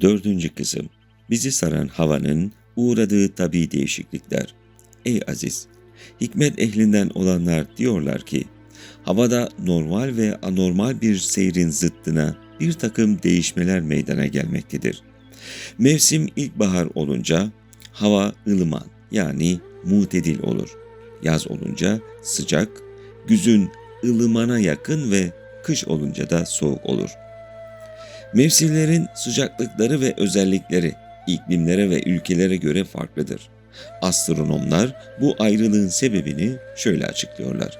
Dördüncü kısım. Bizi saran havanın uğradığı tabi değişiklikler. Ey aziz! Hikmet ehlinden olanlar diyorlar ki, havada normal ve anormal bir seyrin zıttına bir takım değişmeler meydana gelmektedir. Mevsim ilkbahar olunca hava ılıman yani mutedil olur. Yaz olunca sıcak, güzün ılımana yakın ve kış olunca da soğuk olur. Mevsimlerin sıcaklıkları ve özellikleri iklimlere ve ülkelere göre farklıdır. Astronomlar bu ayrılığın sebebini şöyle açıklıyorlar.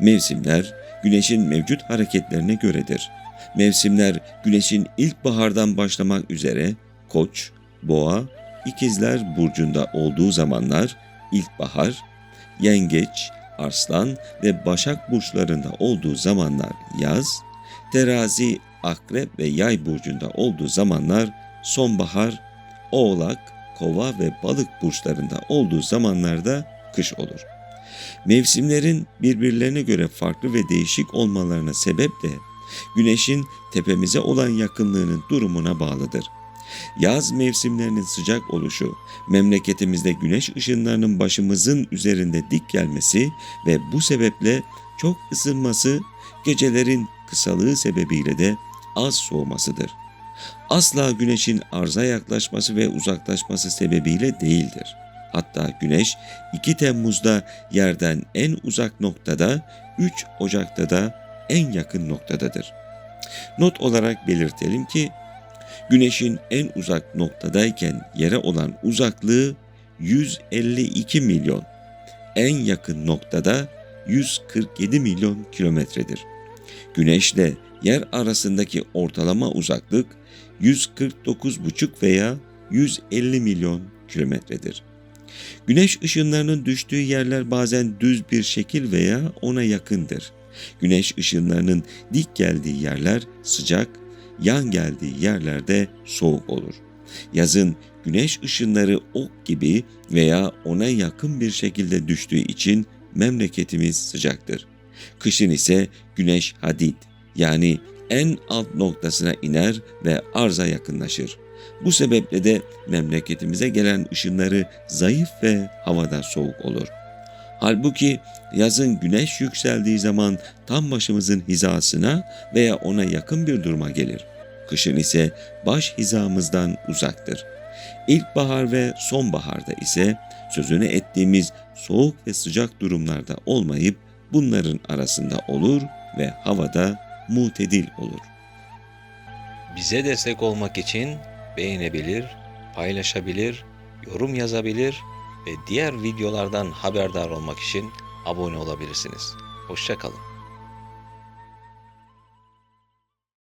Mevsimler güneşin mevcut hareketlerine göredir. Mevsimler güneşin ilkbahardan başlamak üzere Koç, Boğa, İkizler burcunda olduğu zamanlar ilkbahar, Yengeç, Arslan ve Başak burçlarında olduğu zamanlar yaz, Terazi, Akrep ve Yay burcunda olduğu zamanlar sonbahar, Oğlak, Kova ve Balık burçlarında olduğu zamanlarda kış olur. Mevsimlerin birbirlerine göre farklı ve değişik olmalarına sebep de güneşin tepemize olan yakınlığının durumuna bağlıdır. Yaz mevsimlerinin sıcak oluşu, memleketimizde güneş ışınlarının başımızın üzerinde dik gelmesi ve bu sebeple çok ısınması, gecelerin kısalığı sebebiyle de az soğumasıdır. Asla güneşin arza yaklaşması ve uzaklaşması sebebiyle değildir. Hatta güneş 2 Temmuz'da yerden en uzak noktada, 3 Ocak'ta da en yakın noktadadır. Not olarak belirtelim ki Güneşin en uzak noktadayken yere olan uzaklığı 152 milyon, en yakın noktada 147 milyon kilometredir. Güneşle yer arasındaki ortalama uzaklık 149,5 veya 150 milyon kilometredir. Güneş ışınlarının düştüğü yerler bazen düz bir şekil veya ona yakındır. Güneş ışınlarının dik geldiği yerler sıcak, yan geldiği yerlerde soğuk olur. Yazın güneş ışınları ok gibi veya ona yakın bir şekilde düştüğü için memleketimiz sıcaktır. Kışın ise güneş hadid yani en alt noktasına iner ve arza yakınlaşır. Bu sebeple de memleketimize gelen ışınları zayıf ve havada soğuk olur. Halbuki yazın güneş yükseldiği zaman tam başımızın hizasına veya ona yakın bir duruma gelir. Kışın ise baş hizamızdan uzaktır. İlkbahar ve sonbaharda ise sözünü ettiğimiz soğuk ve sıcak durumlarda olmayıp bunların arasında olur ve havada mutedil olur. Bize destek olmak için beğenebilir, paylaşabilir, yorum yazabilir ve diğer videolardan haberdar olmak için abone olabilirsiniz. Hoşçakalın.